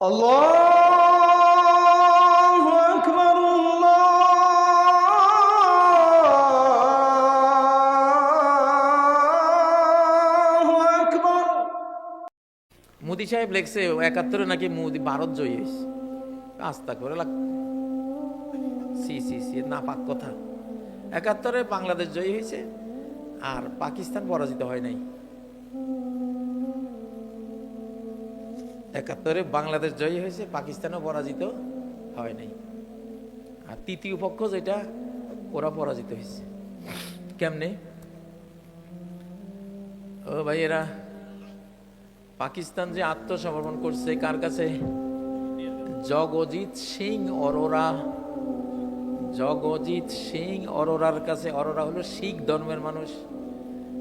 الله أكبر الله أكبر মোদি সাহেব লেখছে একাত্তরে নাকি মোদি ভারত জয়ী হয়েছে আস্তা করে লাগ সি সি সি না পাক কথা একাত্তরে বাংলাদেশ জয়ী হয়েছে আর পাকিস্তান পরাজিত হয় নাই একাত্তরে বাংলাদেশ জয়ী হয়েছে, পাকিস্তানও পরাজিত হয় নাই। আর তৃতীয় পক্ষ যেটা, ওরা পরাজিত হয়েছে। কেমনে? ও ভাই, এরা পাকিস্তান যে আত্মসমর্পণ করছে, কার কাছে? জগজিৎ সিং অরোরা। জগজিৎ সিং অরোরার কাছে, অরোরা হলো শিখ ধর্মের মানুষ।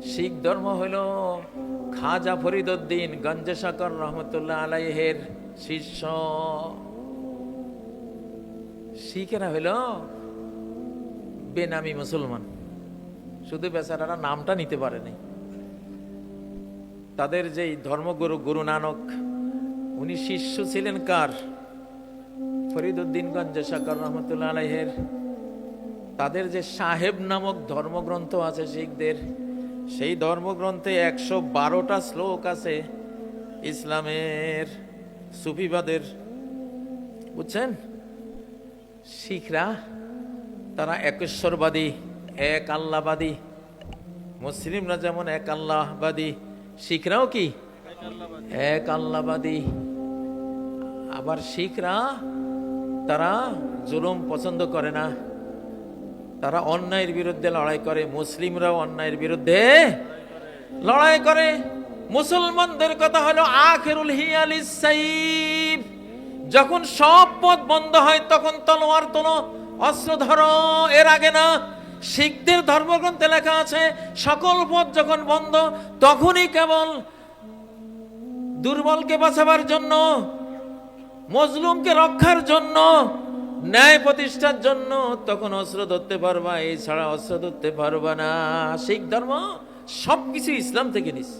শিখ ধর্ম হলো খাজা ফরিদউদ্দিন গঞ্জেশাকর রহমতুল্লাহ আলাইহের শিষ্য। শিখেরা হলো বেনামি মুসলমান। শুধু বেচারারা নামটা নিতে পারেনি। তাদের যেই ধর্মগুরু গুরু নানক, উনি শিষ্য ছিলেন কার? ফরিদুদ্দিন গঞ্জেশাকর রহমতুল্লাহ আলাইহের। তাদের যে সাহেব নামক ধর্মগ্রন্থ আছে শিখদের সেই ধর্মগ্রন্থে একশো বারোটা শ্লোক আছে ইসলামের সুফিবাদের। বুঝছেন? শিখরা, তারা একেশ্বরবাদী, এক আল্লাহবাদী। মুসলিমরা যেমন এক আল্লাহবাদী, শিখরাও কি? এক আল্লাহবাদী। আবার শিখরা, তারা জুলুম পছন্দ করে না। তারা অন্যায়ের বিরুদ্ধে লড়াই করে, মুসলিমরাও অন্যায়ের বিরুদ্ধে লড়াই করে। মুসলমানদের কথা হলো আখেরুল হিয়ালিস সাইফ যখন সব পথ বন্ধ হয়, তখন তলোয়ার তোলো, অস্ত্র ধরো, এর আগে না। শিখদের ধর্মগ্রন্থে লেখা আছে, সকল পথ যখন বন্ধ, তখনই কেবল দুর্বলকে বাঁচাবার জন্য, মজলুমকে রক্ষার জন্য ন্যায় প্রতিষ্ঠার জন্য তখন অস্ত্র ধরতে পারবা, এছাড়া অস্ত্র ধরতে পারবা না। শিখ ধর্ম সবকিছু ইসলাম থেকে নিস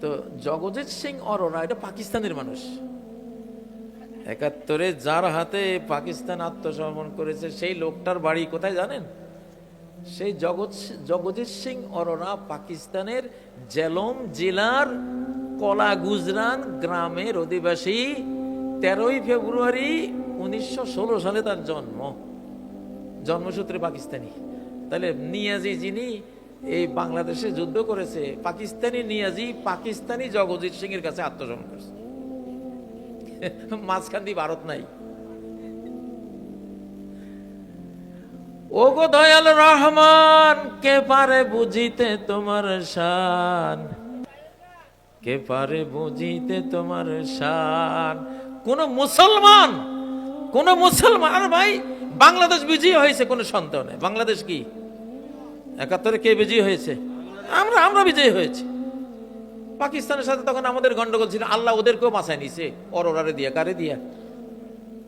তো জগজিৎ সিং অরোরা এটা পাকিস্তানের মানুষ। একাত্তরে যার হাতে পাকিস্তান আত্মসমর্পণ করেছে, সেই লোকটার বাড়ি কোথায় জানেন? সেই জগৎ জগজিৎ সিং অরোরা পাকিস্তানের জেলম জেলার কলা গুজরান গ্রামের অধিবাসী তেরোই ফেব্রুয়ারি উনিশশো ষোলো সালে তার জন্ম। জন্মসূত্রে পাকিস্তানি। তাহলে নিয়াজি যিনি এই বাংলাদেশে যুদ্ধ করেছে, পাকিস্তানি নিয়াজি পাকিস্তানি জগজিৎ সিং এর কাছে আত্মসমর্পণ করেছে। মাঝখান দিয়ে ভারত নাই। ওগো দয়াল রহমান, কে পারে বুঝিতে তোমার শান? কে পারে বুঝিতে তোমার শান? কোন মুসলমান কোন মুসলমান ভাই, বাংলাদেশ বিজয়ী হয়েছে, কোন সন্দেহ নেই। বাংলাদেশ কি? একাত্তরে কে বিজয়ী হয়েছে? আমরা আমরা বিজয়ী হয়েছে। পাকিস্তানের সাথে তখন আমাদের গন্ডগোল ছিল। আল্লাহ ওদেরকেও বাঁচায় নিছে। অরোরারে দিয়া, কারে দিয়া?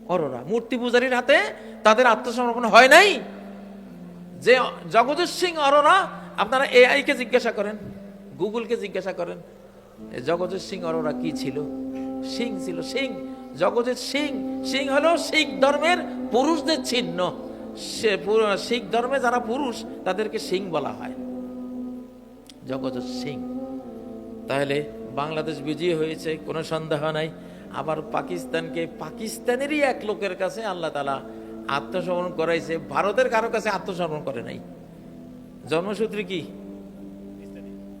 অরোরা। মূর্তি পূজারীর হাতে তাদের আত্মসমর্পণ হয় নাই? যে জগদীশ সিং অরোরা, আপনারা এআই কে জিজ্ঞাসা করেন, গুগলকে জিজ্ঞাসা করেন জগদীশ সিং অরোরা কি ছিল? সিং ছিল, সিং। জগদীশ সিং সিং হলো শিখ ধর্মের পুরুষদের চিহ্ন। সে শিখ ধর্মে যারা পুরুষ, তাদেরকে সিং বলা হয়। জগদীশ সিং। তাহলে বাংলাদেশ বিজয়ী হয়েছে, কোনো সন্দেহ নাই। আবার পাকিস্তানকে, পাকিস্তানেরই এক লোকের কাছে আল্লাহ তালা আত্মসমর্পণ করাইছে, ভারতের কারও কাছে আত্মসমর্পণ করে নাই। জন্মসূত্রে কি?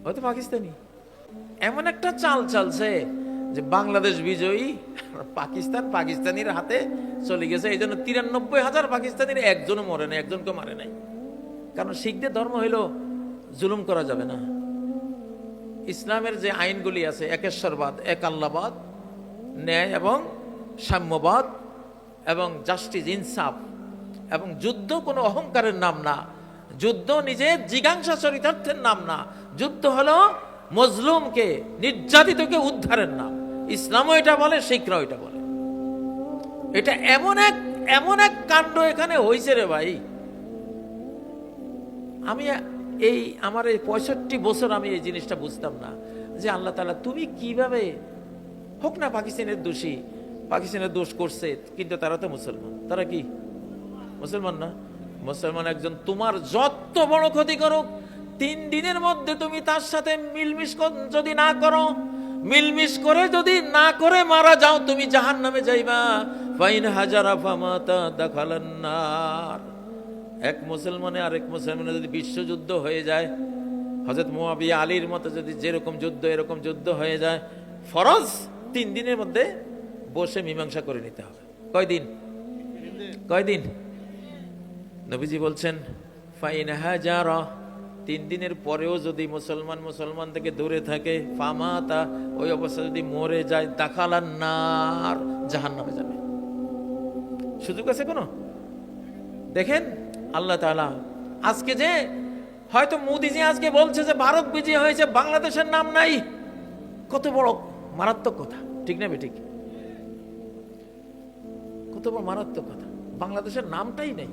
হয়তো পাকিস্তানি। এমন একটা চাল চালছে যে বাংলাদেশ বিজয়ী, পাকিস্তান পাকিস্তানির হাতে চলে গেছে। এই জন্য তিরানব্বই হাজার পাকিস্তানির একজনও মরে নাই একজনকে মারে নাই। কারণ শিখদের ধর্ম হইল, জুলুম করা যাবে না। ইসলামের যে আইনগুলি আছে একেশ্বরবাদ এক আল্লাবাদ ন্যায় এবং সাম্যবাদ এবং জাস্টিস ইনসাফ এবং যুদ্ধ কোনো অহংকারের নাম না। যুদ্ধ নিজের জিজ্ঞাসা চরিতার্থের নাম না। যুদ্ধ হলো মজলুমকে, নির্যাতিতকে উদ্ধারের নাম। ইসলামও এটা বলে, শিখরাও এটা বলে। এটা এমন এক এমন এক কাণ্ড এখানে হয়েছে রে ভাই। আমি এই, আমার এই পঁয়ষট্টি বছর আমি এই জিনিসটা বুঝতাম না, যে আল্লাহ তালা তুমি কীভাবে, হোক না পাকিস্তানের দোষী, পাকিস্তানের দোষ করছে, কিন্তু তারা তো মুসলমান। তারা কি? মুসলমান না? মুসলমান একজন তোমার যত বড় ক্ষতি করুক, তিন দিনের মধ্যে তুমি তার সাথে মিলমিশ যদি না করো মিলমিশ করে যদি না করে মারা যাও, তুমি জাহান নামে যাইবা। ফাইন হাজারা ফামাতা দেখালান্নার এক মুসলমানে আরেক মুসলমানে যদি বিশ্বযুদ্ধ হয়ে যায় হজরত মুয়াবিয়া আলীর মতো যদি যেরকম যুদ্ধ, এরকম যুদ্ধ হয়ে যায়, ফরজ তিন দিনের মধ্যে বসে মীমাংসা করে নিতে হবে। কয়দিন? কয়দিন? নবীজি বলছেন, ফাইন হাজারা তিন দিনের পরেও যদি মুসলমান মুসলমান থেকে দূরে থাকে, ফামাতা, ওই অবস্থা যদি মরে যায় দাখালান নার জাহান নামে যাবে। সুযোগ আছে কোনো? দেখেন, আল্লাহ তাআলা আজকে যে, হয়তো মোদিজি আজকে বলছে যে ভারত বিজয় হয়েছে, বাংলাদেশের নাম নাই। কত বড় মারাত্মক কথা। ঠিক না ঠিক কত বড় মারাত্মক কথা। বাংলাদেশের নামটাই নেই।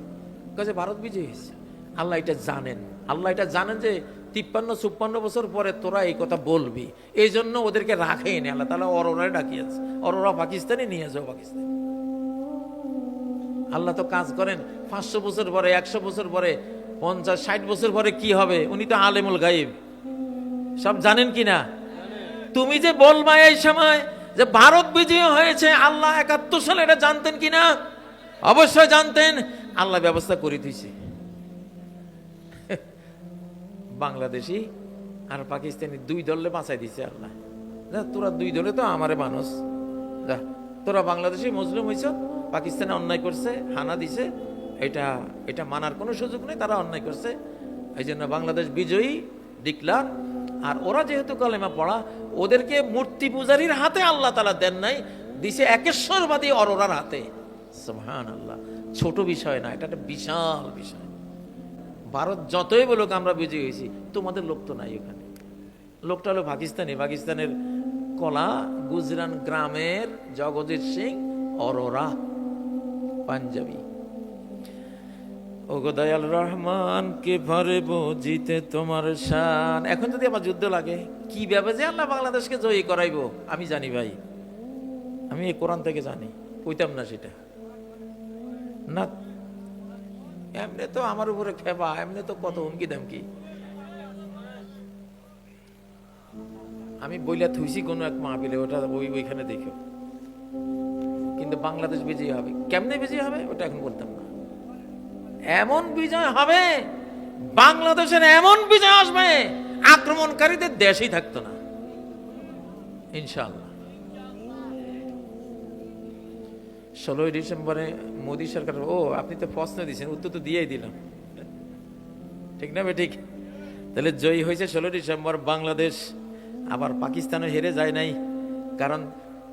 কাজে ভারত বিজয় হয়েছে। আল্লাহ এটা জানেন। আল্লাহ এটা জানেন যে তিপ্পান্ন, চুপ্পান্ন বছর পরে তোরা এই কথা বলবি। এই জন্য ওদেরকে রাখেই নি। আল্লাহ তালা অরোরায় ডাকিয়েছে। অরোরা পাকিস্তানে, নিয়ে যাও পাকিস্তান। আল্লাহ তো কাজ করেন। পাঁচশো বছর পরে, একশো বছর পরে, পঞ্চাশ, ষাট বছর পরে কি হবে? উনি তো আলেমুল গাইব সব জানেন কি না তুমি যে বলবা এই সময় যে ভারত বিজয় হয়েছে, আল্লাহ একাত্তর সালে এটা জানতেন কি না অবশ্যই জানতেন। আল্লাহ ব্যবস্থা করে দিয়েছে। বাংলাদেশি আর পাকিস্তানি দুই দলে বাঁচাই দিছে আল্লাহ। তোরা দুই দলে তো আমারে মানুষ যা, তোরা বাংলাদেশি, মুসলিম হয়েছ পাকিস্তানে অন্যায় করছে, হানা দিছে, এটা এটা মানার কোনো সুযোগ নেই, তারা অন্যায় করছে। এই জন্য বাংলাদেশ বিজয়ী, ডিক্লার। আর ওরা যেহেতু কলেমা পড়া, ওদেরকে মূর্তি পূজারীর হাতে আল্লাহ তালা দেন নাই, দিছে একেশ্বরবাদী অরোরার হাতে। সুবহান আল্লাহ ছোট বিষয় না, এটা একটা বিশাল বিষয়। ভারত যতই বলুক আমরা বিজয়ী হয়েছি, তোমাদের লোক তো নাই ওখানে লোকটা হলো পাকিস্তানি। পাকিস্তানের কলা, গুজরান গ্রামের জগজিৎ সিং, অরোরা, পাঞ্জাবি। ওগো দয়াল রহমান কে ভরে বুঝিতে তোমার শান। এখন যদি আমার যুদ্ধ লাগে, কি ভাবে যে আল্লাহ বাংলাদেশকে জয়ী করাইবো? আমি জানি ভাই। আমি এই কোরআন থেকে জানি। কইতাম না সেটা। না এমনি তো আমার উপরে খেপা এমনি তো কত হুমকি দামকি আমি বইলা থুইছি কোনো এক মাহবিলে ওটা ওই ওইখানে দেখো। কিন্তু বাংলাদেশ বিজয়ী হবে। কেমনে বিজয়ী হবে? ওটা এখন বলতাম না। এমন বিজয় হবে, বাংলাদেশের এমন বিজয় আসবে, আক্রমণকারীদের দেশেই থাকতো না। ইনশাআল্লাহ। ষোলোই ডিসেম্বরে মোদী সরকার, ও, আপনি তো প্রশ্ন দিয়েছেন, উত্তর তো দিয়েই দিলাম। ঠিক না ঠিক তাহলে জয়ী হয়েছে ষোলো ডিসেম্বর বাংলাদেশ। আবার পাকিস্তানও হেরে যায় নাই, কারণ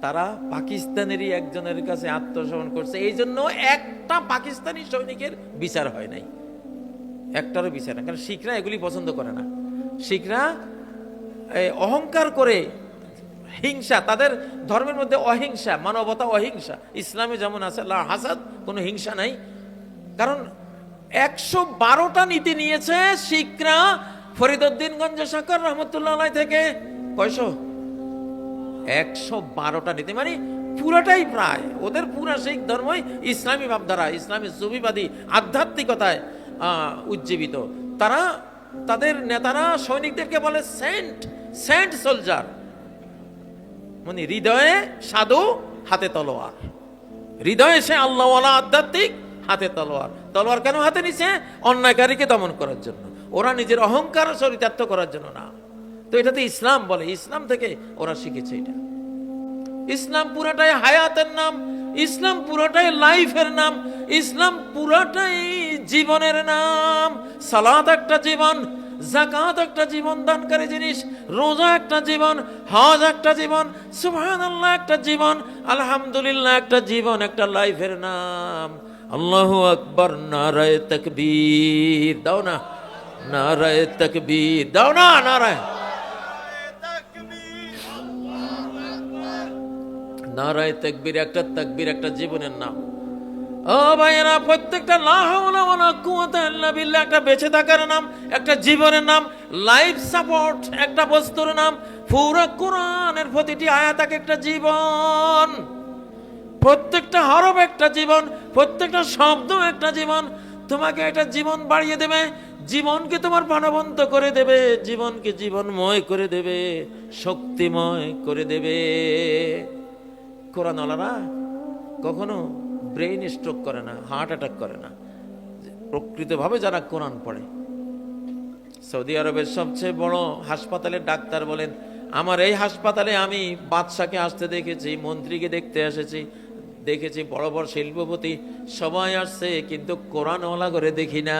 তারা পাকিস্তানেরই একজনের কাছে আত্মসমর্পণ করছে। এই জন্য একটা পাকিস্তানি সৈনিকের বিচার হয় নাই। একটারও বিচার না কারণ শিখরা এগুলি পছন্দ করে না। শিখরা অহংকার করে হিংসা, তাদের ধর্মের মধ্যে অহিংসা, মানবতা অহিংসা। ইসলামে যেমন আছে, লা হাসাদ, কোনো হিংসা নাই। কারণ একশো বারোটা নীতি নিয়েছে শিখরা ফরিদুদ্দিনগঞ্জ সাকর রহমতুল্লাহ থেকে। কয়শো? একশো বারোটা নীতি মানে পুরাটাই প্রায়। ওদের পুরা শিখ ধর্মই ইসলামী ভাবধারা, ইসলামী সুবিবাদী আধ্যাত্মিকতায় উজ্জীবিত। তারা, তাদের নেতারা, সৈনিকদেরকে বলে সেন্ট সেন্ট সোলজার। মানে হৃদয়ে সাধু, হাতে তলোয়ার। হৃদয়ে সে আল্লাহওয়ালা আধ্যাত্মিক, হাতে তলোয়ার। তলোয়ার কেন হাতে নিছে? অন্যায়কারীকে দমন করার জন্য। ওরা নিজের অহংকার চরিতার্থ করার জন্য না। তো এটাতে ইসলাম বলে, ইসলাম থেকে ওরা শিখেছে এটা। ইসলাম পুরোটাই হায়াতের নাম, ইসলাম পুরোটাই লাইফের নাম ইসলাম পুরাটাই জীবনের নাম। সালাত একটা জীবন জাকাত একটা জীবন, দানকারী জিনিস, রোজা একটা জীবন, হজ একটা জীবন সুবহান আল্লাহ একটা জীবন, আলহামদুলিল্লাহ একটা জীবন, একটা লাইফের নাম। আল্লাহ আকবর, নারায় তকবীর। দাও না, নারায় তকবীর। দাও না, নারায়। নারায় তাকবীর একটা তাকবীর একটা জীবনের নাম। ও ভাইয়েরা, প্রত্যেকটা বিল্লাহ, একটা বেঁচে থাকার নাম, একটা জীবনের নাম লাইফ সাপোর্ট একটা বস্তুর নাম, পুরো কোরআনের প্রতিটি আয়াত এক একটা জীবন। প্রত্যেকটা হরফ একটা জীবন, প্রত্যেকটা শব্দ একটা জীবন, তোমাকে একটা জীবন বাড়িয়ে দেবে, জীবনকে তোমার প্রাণবন্ত করে দেবে, জীবনকে জীবনময় করে দেবে, শক্তিময় করে দেবে। কোরআনওয়ালারা, কখনো ব্রেইন স্ট্রোক করে না, হার্ট অ্যাটাক করে না। প্রকৃতভাবে যারা কোরআন পড়ে। সৌদি আরবের সবচেয়ে বড় হাসপাতালের ডাক্তার বলেন, আমার এই হাসপাতালে আমি বাদশাকে আসতে দেখেছি, মন্ত্রীকে দেখতে এসেছি, দেখেছি বড় বড় শিল্পপতি, সবাই আসছে, কিন্তু কোরআনওয়ালা করে দেখি না।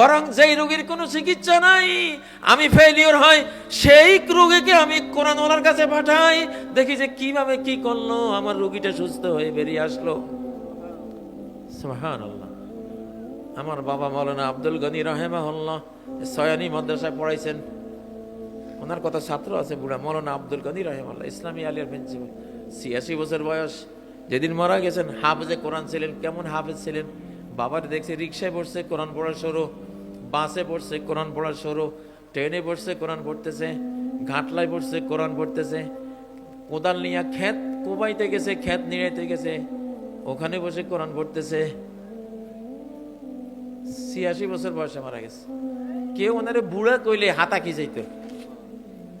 বরং যেই রোগীর কোনো চিকিৎসা নাই, আমি ফেলিওর হয়, সেই রোগীকে আমি কোরআনওয়ালার কাছে পাঠাই, দেখি যে কীভাবে কি করল, আমার রোগীটা সুস্থ হয়ে বেরিয়ে আসলো। সুবহানাল্লাহ। আমার বাবা মৌলানা আব্দুল গনি রাহেমাহুল্লাহ, সয়ানি মাদ্রাসায় পড়াইছেন। ওনার কথা ছাত্র আছে বুড়া, মৌলানা আব্দুল গনি রাহেমাল্লাহ ইসলামী আলিয়ার প্রিন্সিপাল। ছিয়াশি বছর বয়স। যেদিন মারা গেছেন, হাফেজে কোরআন ছিলেন, কেমন হাফেজ ছিলেন? বাবার দেখছে রিক্সায় পড়ছে কোরআন পড়ার সরো বাসে পড়ছে কোরআন পড়ার সরো, ট্রেনে পড়ছে কোরআন পড়তেছে, ঘাটলায় পড়ছে কোরআন পড়তেছে। কোদাল নিয়ে ক্ষেত কোবাইতে গেছে, ক্ষেত নিড়াইতে গেছে, ওখানে বসে কোরআন পড়তেছে। ছিয়াশি বছর বয়সে মারা গেছে। কেউ ওনারে বুড়া কইলে হাতা কি যাইত?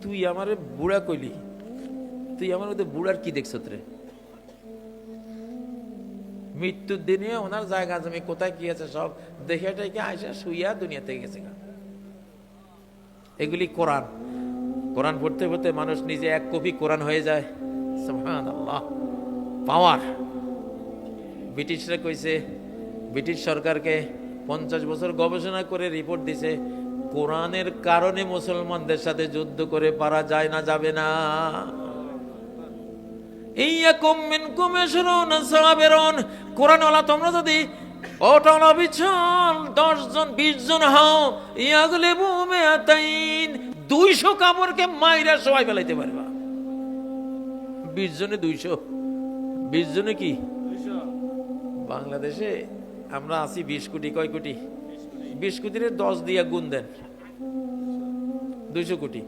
তুই আমারে বুড়া কইলি। তুই আমার মধ্যে বুড়ার কি দেখছ রে মৃত্যুর দিনে ওনার জায়গা জমি কোথায় কি আছে সব দেখে টেকে আয়সা শুইয়া দুনিয়া থেকে গেছে এগুলি কোরআন। কোরআন পড়তে পড়তে মানুষ নিজে এক কপি কোরআন হয়ে যায়। পাওয়ার। ব্রিটিশরা কইছে, ব্রিটিশ সরকারকে পঞ্চাশ বছর গবেষণা করে রিপোর্ট দিছে, কোরআনের কারণে মুসলমানদের সাথে যুদ্ধ করে পারা যায় না, যাবে না। কোরআনওয়ালা, তোমরা যদি অটল অবিচল দশ জন বিশ জন হও, ইয়াগলিবু মিয়াতাইন, দুইশো কাপড়কে মাইরা সবাই ফেলাইতে পারবা। বিশ জনে দুইশো। বিশ জনে কি? বাংলাদেশে আমরা আছি বিশ কোটি, কয় কোটি? বিশ কোটির দশ দিয়া গুণ দেন। দুইশো কোটি।